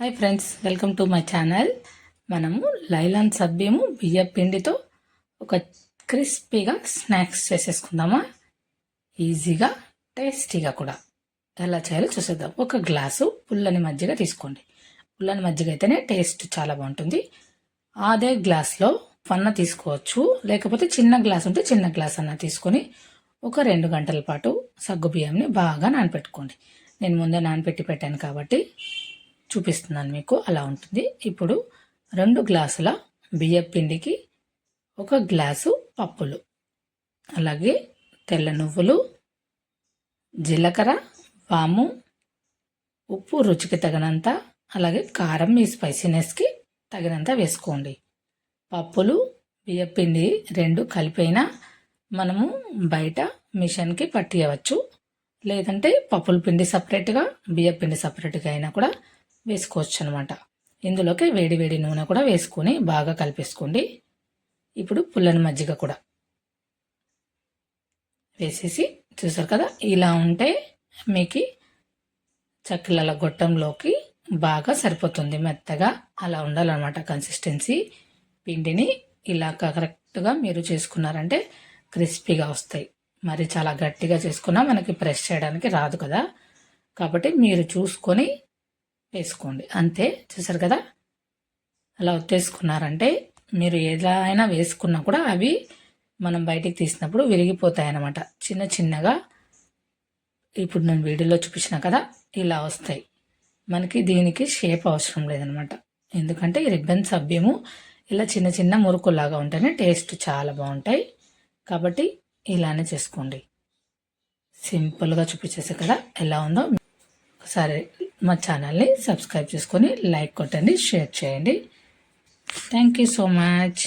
Hi friends welcome to my channel మనము లైలాన్ సభ్యము బియ్య పిండితో ఒక క్రిస్పీగా స్నాక్స్ చేసేసుకుందామా? ఈజీగా టేస్టీగా కూడా. ఎలా చేయాలో చూసేద్దాం. ఒక గ్లాసు పుల్లని మజ్జిగ తీసుకోండి. పుల్లని మజ్జిగ అయితేనే టేస్ట్ చాలా బాగుంటుంది. అదే గ్లాస్లో పన్న తీసుకోవచ్చు. లేకపోతే చిన్న గ్లాస్ ఉంటే చిన్న గ్లాస్ అన్న తీసుకొని ఒక రెండు గంటల పాటు సగ్గు బియ్యంని బాగా నానపెట్టుకోండి. నేను ముందే నానపెట్టి పెట్టాను కాబట్టి చూపిస్తున్నాను మీకు. అలా ఉంటుంది. ఇప్పుడు రెండు గ్లాసుల బియ్య పిండికి ఒక గ్లాసు పప్పులు. అలాగే తెల్ల నువ్వులు జీలకర్ర వాము ఉప్పు రుచికి తగినంత అలాగే కారం మీ స్పైసీనెస్కి తగినంత వేసుకోండి. పప్పులు బియ్యపిండి రెండు కలిపైనా మనము బయట మిషన్కి పట్టియవచ్చు. లేదంటే పప్పుల పిండి సపరేట్గా బియ్య పిండి సపరేట్గా అయినా కూడా వేసుకోవచ్చు అనమాట ఇందులోకి వేడి వేడి నూనె కూడా వేసుకొని బాగా కలిపేసుకోండి. ఇప్పుడు పుల్లని మజ్జిగ కూడా. వేసేసి చూసారు కదా ఇలా ఉంటే మీకు చక్కెల గొట్టంలోకి బాగా సరిపోతుంది. మెత్తగా అలా ఉండాలన్నమాట కన్సిస్టెన్సీ. పిండిని ఇలా కరెక్ట్గా మీరు చేసుకున్నారంటే క్రిస్పీగా వస్తాయి. మరి చాలా గట్టిగా చేసుకున్నా మనకి ప్రెస్ చేయడానికి రాదు కదా. కాబట్టి మీరు చూసుకొని వేసుకోండి. అంతే చూసారు కదా? అలా ఒత్తేసుకున్నారంటే మీరు ఎలా అయినా వేసుకున్నా కూడా అవి మనం బయటికి తీసినప్పుడు విరిగిపోతాయి అన్నమాట చిన్న చిన్నగా ఇప్పుడు నేను వీడియోలో చూపించిన కదా ఇలా వస్తాయి. మనకి దీనికి షేప్ అవసరం లేదనమాట ఎందుకంటే రిబ్బన్ సభ్యము ఇలా చిన్న చిన్న మురుకులాగా ఉంటేనే టేస్ట్ చాలా బాగుంటాయి. కాబట్టి ఇలానే చేసుకోండి. సింపుల్గా చూపించేసి కదా ఎలా ఉందో. ఒకసారి మా ఛానల్ని సబ్స్క్రైబ్ చేసుకొని లైక్ కొట్టండి షేర్ చేయండి. Thank you so much